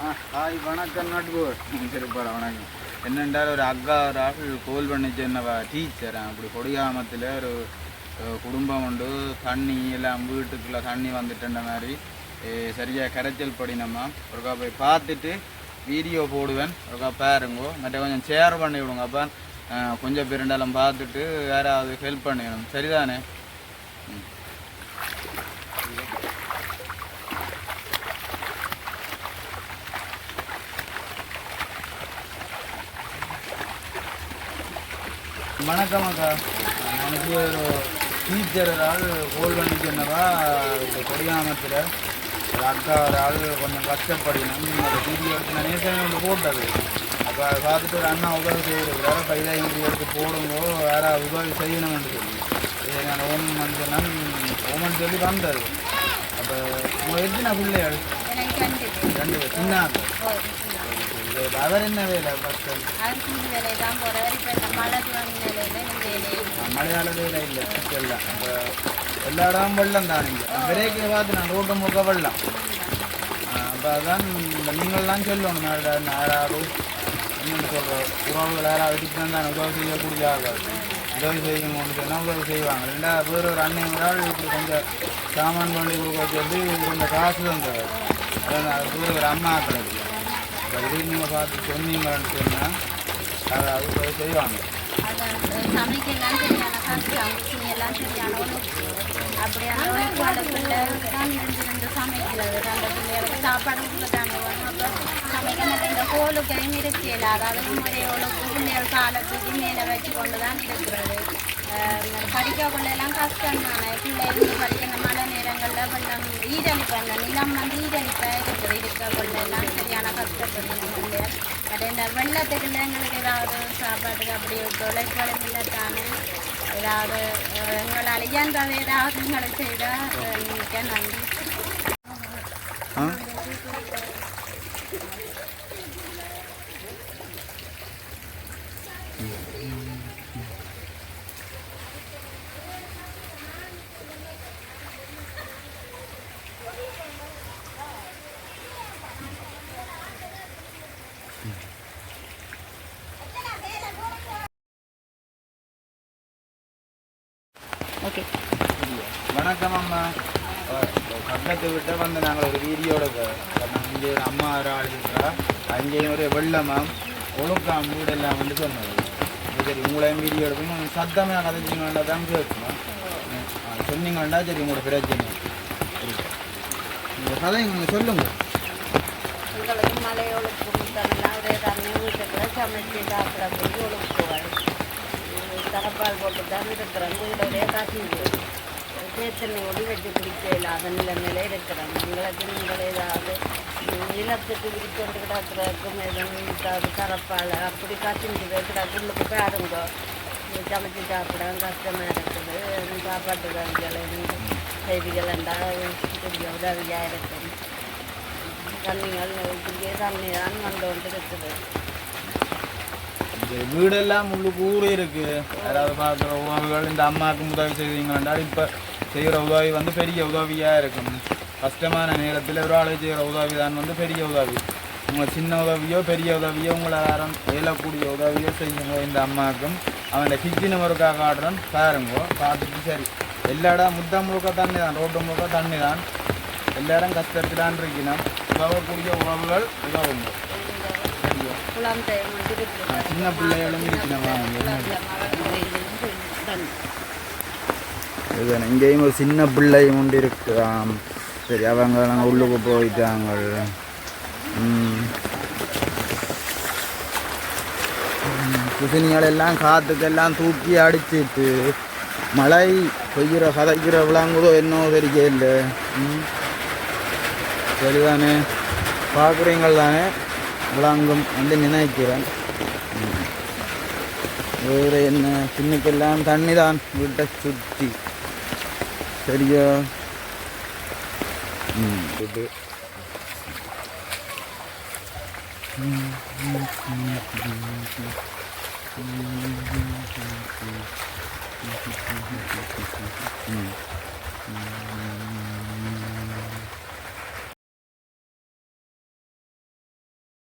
Hi வணக்கம் நட்பு திருப்பாடா வணக்கம். என்னென்றால் ஒரு அக்கா ஒரு ஆள் கோல் பண்ணிச்சு என்னவா டீச்சர் அப்படி கொடிகாமத்தில் ஒரு குடும்பம் உண்டு. தண்ணி எல்லாம் வீட்டுக்குள்ளே தண்ணி வந்துட்டுன்ற மாதிரி சரியாக கரைச்சல் படினம்மா. ஒருக்கா போய் பார்த்துட்டு வீடியோ போடுவேன். ஒருக்கா பாருங்கோ. மற்ற கொஞ்சம் ஷேர் பண்ணி விடுங்க அப்போ. கொஞ்சம் பேருண்டாலும் பார்த்துட்டு யாராவது ஹெல்ப் பண்ணிடணும். சரிதானே? ம். வணக்கம் அக்கா. எனக்கு ஒரு டீச்சர் ஒரு ஆள் கோல் பண்ணி சொன்னவா இந்த கொடியாமத்தில் ஒரு அக்கா ஒரு ஆள் கொஞ்சம் கஷ்டப்படினோம் அந்த வீடியோ எடுத்து நான் நேற்று ஒன்று போட்டது. அப்போ அதை பார்த்துட்டு ஒரு அண்ணா உதவி செய்திருக்கிறார் பைதா வீடியோ எடுத்து போடுங்கோ யாராவது உதவி செய்யணும்னு சொல்லி. இதை நான் ஓம் சொன்னா ஓமன் சொல்லி வந்தது. அப்போ உங்கள் எத்தனை பிள்ளைகள். ரெண்டு பேர். சின்ன இது அவர் என்ன வேலை ஃபஸ்ட்டு அவர் கூலி தான். இப்ப இந்த மழை வேலை இல்லை எல்லாம் இப்போ எல்லா இடமும் வெள்ளம் தான் இங்கே. பிரேக்கை பார்த்து நான் ரோட்டு முக்க வெள்ளம். அப்போ அதான் நீங்கள்லாம் சொல்லணும். யாரா- யாராவது என்னென்னு சொல்கிற உறவுகள் யாராவது இடிச்சு தான் உதவி செய்யக்கூடிய ஆகாது உதவி செய்யணும்னு சொன்னால் உதவி செய்வாங்க. ரெண்டா வேறு ஒரு அண்ணன் ஒரு ஆள் இப்படி கொஞ்சம் சாமான் கொண்டு கொடுக்க சொல்லி கொஞ்சம் காசு தந்தது அதான் அது வேறு ஒரு அம்மா கிடையாது அது பார்த்து சொன்னீங்கன்னு சொன்னால் யாராவது உதவி செய்வாங்க அதான் சமைக்கலாம் சரியான கஷ்டம் துணி எல்லாம் சரியான உழைப்பு அப்படியான அந்த பிள்ளைகளுக்கு தான் இருந்து இருந்து சமைக்கிறது அந்த பிள்ளைகளுக்கு சாப்பாடு கொடுத்தாங்க அப்போ சமைக்க மாட்டேன் இந்த கோலுக்கையும் இருக்கையில் அதாவது ஒரே உழைப்பு பிள்ளைகள் காலத்துக்கு மேலே வச்சு கொண்டு தான் இருக்கிறது படிக்க கொள்ளெல்லாம் கஷ்டம் தானே பிள்ளைகள் படிக்கிற மழை நேரங்களில் வெள்ளம் ஈரழிப்பாங்க நிலம் வந்து ஈரழிப்பாக இருக்குது இருக்க கொள்ளெல்லாம் சரியான கஷ்டப்படுது பிள்ளைகள் அது இந்த வெள்ளத்துக்கு எங்களுக்கு ஏதாவது சாப்பாட்டுக்கு அப்படி தொலைக்கொலை இல்லத்தானே ஏதாவது எங்களை எங்களால் ஏதாவது எங்களை செய்தால் மிக்க நன்றி ஆ ஓகே. வணக்கம் அம்மா. பக்கத்து விட்ட வந்து நாங்கள் ஒரு வீடியோட இங்கே ஒரு அம்மா ஒரு ஆள் இருக்கிறா. அங்கேயும் ஒரு வெள்ளமாம் ஒழுக்காம் வீடெல்லாம் வந்து சொன்னது. சரி உங்களையும் வீடியோ எடுக்கணும். சத்தமாக கதைச்சிங்கன்னா தான் கேட்கணும். சொன்னீங்கன்னா சரி உங்களோட பிரச்சனை. உங்கள் கதை நீங்கள் சொல்லுங்க. எங்களுக்கு மழை ஒழுப்பு கொடுத்தாங்கன்னா ஒரே தண்ணி வீட்டுக்குள்ள சமைச்சு சாப்பிட போய் ஒழுப்புவாள் தரப்பால் போட்டு தான் உங்களுடைய வீடோடைய கசிஞ்சு தேத்தனையோடு வச்சு குடிக்க இல்லாத நிலைமையில இருக்கிறோம் எங்களுக்கு நீங்கள் ஏதாவது. நிலத்துக்கு விரிக்கொண்டு கிடக்கிறதுக்கும் எதுவும் ஏதாவது அப்படி கசிஞ்சு கிடக்கு உள்ளுக்கு பாருங்க. சமைச்சு சாப்பிட கஷ்டமாக இருக்குது. சாப்பாட்டு வகைகள் செய்திகள் என்றால் கொஞ்சம் உதவியாக இருக்கும் தண்ணிகள் இப்படியே தண்ணி தான் வந்து கொண்டு இருக்குது. வீடெல்லாம் உள்ளுக்கு ஊரே இருக்கு. யாராவது பார்க்குற உதவிகள் இந்த அம்மாவுக்கு உதவி செய்வீங்களா இப்போ செய்கிற உதவி வந்து பெரிய உதவியாக இருக்கும். கஷ்டமான நேரத்தில் ஒரு ஆளு செய்கிற உதவி தான் வந்து பெரிய உதவி. உங்கள் சின்ன உதவியோ பெரிய உதவியோ உங்களை யாரும் இயலக்கூடிய உதவியோ செய்யுங்க இந்த அம்மாவுக்கும். அவன் கிச்சன் நம்பருக்காக ஆடுறோம் பாருங்கோ. பார்த்துட்டு சரி. எல்லா இடம் முத்தம் முழுக்க தண்ணி தான். ரோட்டு முழுக்க தண்ணி தான். எல்லா இடம் கஷ்டத்திலான் இருக்கணும். உதவக்கூடிய உறவுகள் உதவுங்க சரியா குளம் தேயம் இருக்குது சின்ன இருக்கணும் இதுதானே இங்கேயும் ஒரு சின்ன பிள்ளையும் உண்டு இருக்கலாம் சரி அவங்க நாங்கள் உள்ளுக்கு போயிட்டாங்க ம். ம், குசினிகள் எல்லாம் காற்றுக்கெல்லாம் தூக்கி அடிச்சிட்டு மழை பெய்கிற கதைக்கிற விளாங்குதோ என்னோ தெரியல. சரிதானே? பார்க்குறீங்கள் தானே விளாங்கும் வந்து நினைக்கிறேன். வேறு என்ன? பின்னுக்கெல்லாம் தண்ணி தான் வீட்டை சுற்றி. சரியா? இது ம்.